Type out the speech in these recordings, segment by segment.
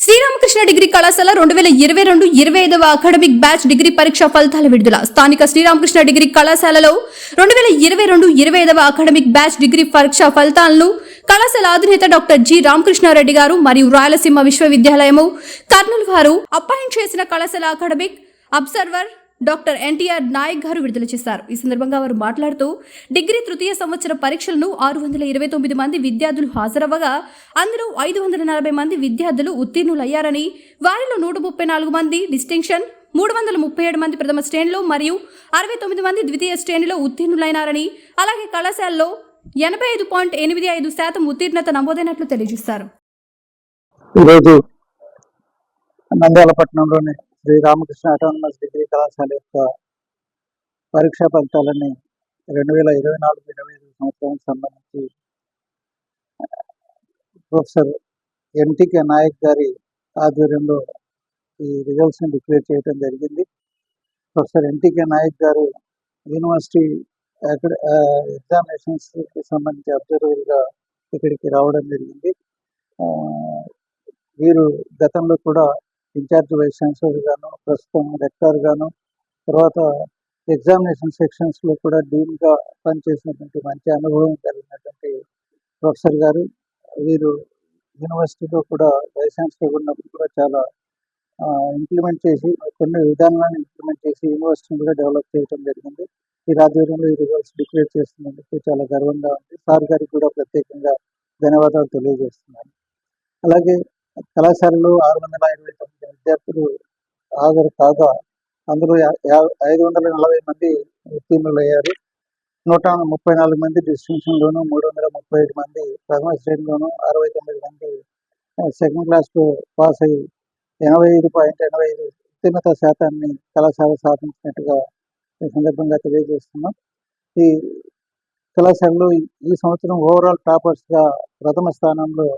Sri Ramakrishna degree కళాశాల రెండు వేల ఇరవై రెండు ఇరవై ఐదవ అకాడమిక్ బ్యాచ్ డిగ్రీ పరీక్ష ఫలితాల విడుదల. స్థానిక శ్రీరామకృష్ణ డిగ్రీ కళాశాలలో రెండు వేల ఇరవై రెండు ఇరవై ఐదవ అకాడమిక్ బ్యాచ్ డిగ్రీ పరీక్ష ఫలితాలను కళాశాల అధినేత డాక్టర్ జి రామకృష్ణారెడ్డి గారు మరియు రాయలసీమ విశ్వవిద్యాలయము కర్నూలు వారు అపాయింట్ చేసిన కళాశాల academic observer doctor NTR Naik గారు విడుదల చేశారు. ఈ సందర్భంగా వారు మాట్లాడుతూ డిగ్రీ తృతీయ సంవత్సర పరీక్షలను ఆరు వందల ఇరవై తొమ్మిది మంది విద్యార్థులు హాజరవ్వగా అందులో ఐదు వందల నలభై మంది విద్యార్థులు ఉత్తీర్ణులయ్యారని వారిలో నూట ముప్పై నాలుగు మంది డిస్టింక్షన్ మూడు వందల ముప్పై ఏడు మంది ప్రథమ శ్రేణిలో మరియు అరవై తొమ్మిది మంది ద్వితీయ శ్రేణిలో ఉత్తీర్ణులైనారని అలాగే కళాశాలలో ఎనభై ఐదు పాయింట్ ఎనిమిది ఐదు శాతం ఉత్తీర్ణత నమోదైనట్లు తెలియజేశారు. ఈరోజు నంద్యాల శ్రీ రామకృష్ణ అటానమస్ డిగ్రీ కళాశాల యొక్క పరీక్షా ఫలితాలని రెండు వేల ఇరవై నాలుగు ఇరవై ఐదు సంవత్సరానికి సంబంధించి ప్రొఫెసర్ ఎన్టీకే నాయక్ గారి ఆధ్వర్యంలో ఈ రిజల్ట్స్ని డిక్లేర్ చేయడం జరిగింది. ప్రొఫెసర్ ఎన్టీకే నాయక్ గారు యూనివర్సిటీ అక్కడ ఎగ్జామినేషన్స్కి సంబంధించి అబ్జర్వర్గా ఇక్కడికి రావడం జరిగింది. ఆ, వీరు గతంలో కూడా ఇన్ఛార్జ్ వైస్ ఛాన్సలర్ గాను ప్రస్తుతం రెక్టర్ గాను తర్వాత ఎగ్జామినేషన్ సెక్షన్స్లో కూడా డీన్గా పనిచేసినటువంటి మంచి అనుభవం కలిగినటువంటి ప్రొఫెసర్ గారు. వీరు యూనివర్సిటీలో కూడా వైస్ ఛాన్సలర్ ఉన్నప్పుడు కూడా చాలా ఇంప్లిమెంట్ చేసి కొన్ని విధానాలను ఇంప్లిమెంట్ చేసి యూనివర్సిటీని కూడా డెవలప్ చేయడం జరిగింది. ఈ ఆధ్వర్యంలో ఈ రిజల్ట్స్ డిక్లేర్ చేస్తున్నందుకు చాలా గర్వంగా ఉంది. సార్ గారికి కూడా ప్రత్యేకంగా ధన్యవాదాలు తెలియజేస్తున్నాను. అలాగే కళాశాలలో ఆరు వందల ఇరవై తొమ్మిది విద్యార్థులు హాజరు కాగా అందులో ఐదు వందల నలభై మంది ఉత్తీర్ణులు అయ్యారు. నూట ముప్పై నాలుగు మంది డిస్టింక్షన్లోను మూడు వందల ముప్పై ఐదు మంది ప్రథమ శ్రేణిలోను అరవై తొమ్మిది మంది సెకండ్ క్లాస్లో పాస్ అయ్యి ఎనభై ఐదు పాయింట్ ఎనభై ఐదు ఉత్తీర్ణత శాతాన్ని కళాశాల సాధించినట్టుగా ఈ సందర్భంగా తెలియజేస్తున్నాం. ఈ కళాశాలలో ఈ- ఈ సంవత్సరం ఓవరాల్ టాపర్స్గా ప్రథమ స్థానంలో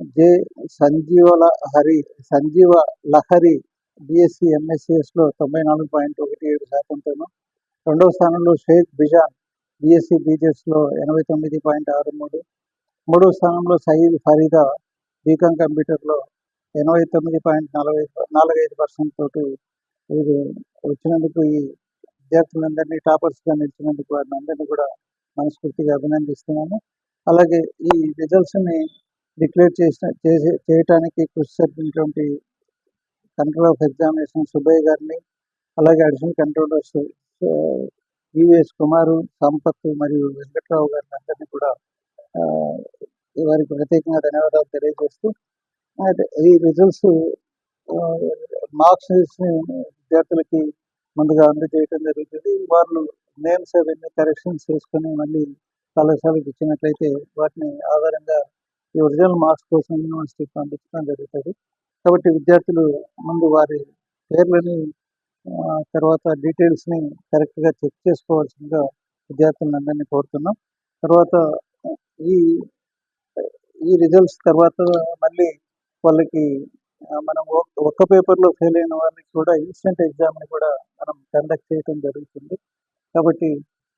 జే సంజీవల హరి సంజీవ లహరి బిఎస్సి ఎంఎస్సిఎస్లో తొంభై నాలుగు పాయింట్ ఒకటి ఏడు శాతంతోను రెండవ స్థానంలో షేక్ బిజాన్ బిఎస్సి బీజెస్లో ఎనభై తొమ్మిది పాయింట్ ఆరు మూడు మూడవ స్థానంలో సయీద్ ఫరీదా బీకాం కంప్యూటర్లో ఎనభై తొమ్మిది పాయింట్ నలభై నాలుగైదు పర్సెంట్ తోటి వీరు వచ్చినందుకు ఈ విద్యార్థులందరినీ టాపర్స్గా నిలిచినందుకు వారిని అందరినీ కూడా మనస్ఫూర్తిగా అభినందిస్తున్నాను. అలాగే ఈ రిజల్ట్స్ని డిక్లేర్ చేసిన చేసే చేయటానికి కృషి జరిపినటువంటి కంట్రోల్ ఆఫ్ ఎగ్జామినేషన్ సుబ్బయ్య గారిని అలాగే additional controller US Kumar Sampath మరియు వెంకట్రావు గారిని అందరినీ కూడా వారికి ప్రత్యేకంగా ధన్యవాదాలు తెలియజేస్తూ ఈ రిజల్ట్స్ మార్క్స్ విద్యార్థులకి ముందుగా అందజేయడం జరుగుతుంది. వాళ్ళు నేమ్స్ అవన్నీ కరెక్షన్స్ చేసుకొని మళ్ళీ కళాశాలకు ఇచ్చినట్లయితే వాటిని ఆధారంగా ఈ ఒరిజినల్ మార్క్స్ కోసం యూనివర్సిటీకి పంపించడం జరుగుతుంది. కాబట్టి విద్యార్థులు ముందు వారి పేర్లని ఆ, తర్వాత డీటెయిల్స్ని కరెక్ట్గా చెక్ చేసుకోవాల్సిందిగా విద్యార్థులను అందరినీ కోరుతున్నాం. తర్వాత ఈ ఈ రిజల్ట్స్ తర్వాత మళ్ళీ వాళ్ళకి మనం ఒక్క పేపర్లో ఫెయిల్ అయిన వాళ్ళకి కూడా ఇన్స్టెంట్ ఎగ్జామ్ని కూడా మనం కండక్ట్ చేయడం జరుగుతుంది. కాబట్టి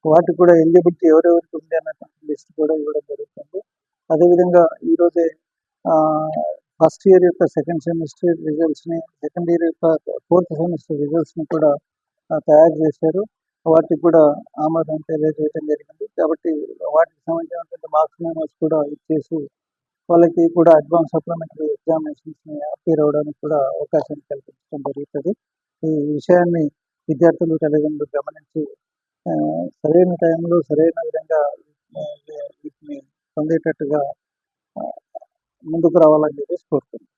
వాటికి కూడా ఎలిజిబిలిటీ ఎవరెవరికి ఉంది అన్న లిస్ట్ కూడా ఇవ్వడం జరుగుతుంది. అదేవిధంగా ఈరోజే ఫస్ట్ ఇయర్ యొక్క సెకండ్ సెమిస్టర్ రిజల్ట్స్ని సెకండ్ ఇయర్ యొక్క ఫోర్త్ సెమిస్టర్ రిజల్ట్స్ని కూడా తయారు చేశారు. వాటికి కూడా ఆమోదం తెలియజేయడం జరిగింది. కాబట్టి వాటికి సంబంధించినటువంటి మార్క్స్ మెమోస్ కూడా ఇచ్చేసి వాళ్ళకి కూడా అడ్వాన్స్ సప్లిమెంటరీ ఎగ్జామినేషన్స్ని అపీర్ అవ్వడానికి కూడా అవకాశం కల్పించడం జరుగుతుంది. ఈ విషయాన్ని విద్యార్థులు తల్లిదండ్రులు గమనించి ఆ, సరైన టైంలో సరైన విధంగా పొందేటట్టుగా ముందుకు రావాలని చెప్పేసి కోరుతున్నాను.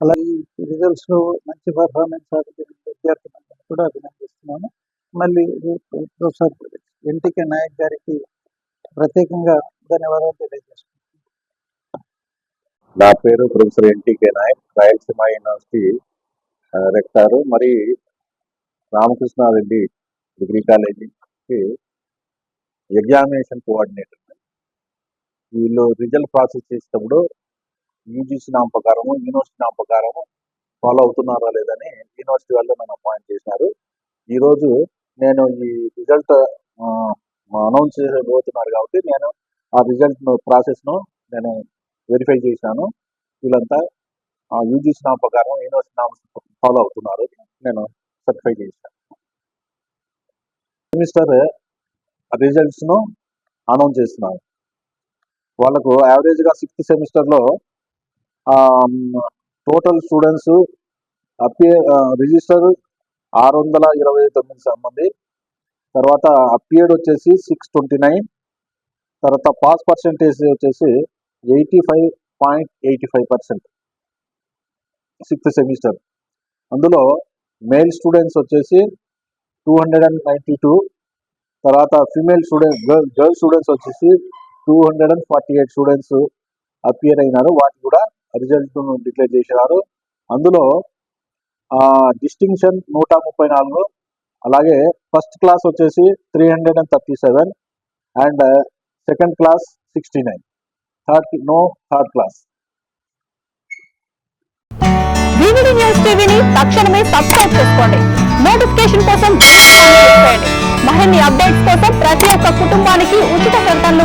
అలాగే రిజల్ట్స్లో మంచి పర్ఫార్మెన్స్ సాధించిన విద్యార్థులందరినీ కూడా అభినందిస్తున్నాను. మళ్ళీ ప్రొఫెసర్ ఎన్టీకే నాయక్ గారికి ప్రత్యేకంగా ధన్యవాదాలు తెలియజేస్తున్నాను. నా పేరు professor NTK Naik Rayalaseema university rector. మరి రామకృష్ణారెడ్డి డిగ్రీ కాలేజీకి ఎగ్జామినేషన్ కోఆర్డినేటర్. వీళ్ళు రిజల్ట్ ప్రాసెస్ చేసేటప్పుడు యూజీసీ నామ ప్రకారము యూనివర్సిటీ నామ ప్రకారము ఫాలో అవుతున్నారా లేదని యూనివర్సిటీ వాళ్ళు నన్ను అపాయింట్ చేసినారు. ఈరోజు నేను ఈ రిజల్ట్ అనౌన్స్ చేయబోతున్నారు కాబట్టి నేను ఆ రిజల్ట్ ప్రాసెస్ను నేను వెరిఫై చేశాను. వీళ్ళంతా యూజీసీ నామ ప్రకారం యూనివర్సిటీ నామ ఫాలో అవుతున్నారు నేను సర్టిఫై చేశాను. మినిస్టర్ రిజల్ట్స్ను అనౌన్స్ చేస్తున్నారు వాళ్ళకు యావరేజ్గా సిక్స్త్ సెమిస్టర్లో టోటల్ స్టూడెంట్స్ అపియర్ రిజిస్టర్ ఆరు వందల ఇరవై తొమ్మిది మంది. తర్వాత అపియర్డ్ వచ్చేసి సిక్స్ ట్వంటీ నైన్ తర్వాత పాస్ పర్సెంటేజ్ వచ్చేసి eighty five point eighty five percent sixth semester అందులో మేల్ స్టూడెంట్స్ వచ్చేసి two hundred and ninety two తర్వాత female student girl girl students వచ్చేసి two hundred and forty eight students appear అయినారు. వాటి కూడా result declare చేసినారు. అందులో డిస్టింక్షన్ నూట ముప్పై నాలుగు అలాగే ఫస్ట్ క్లాస్ వచ్చేసి three hundred and thirty seven and second class sixty nine third no third class VVD news టీవీని తక్షణమే సబ్స్క్రైబ్ చేసుకోండి. నోటిఫికేషన్ కోసం మరిన్ని అప్డేట్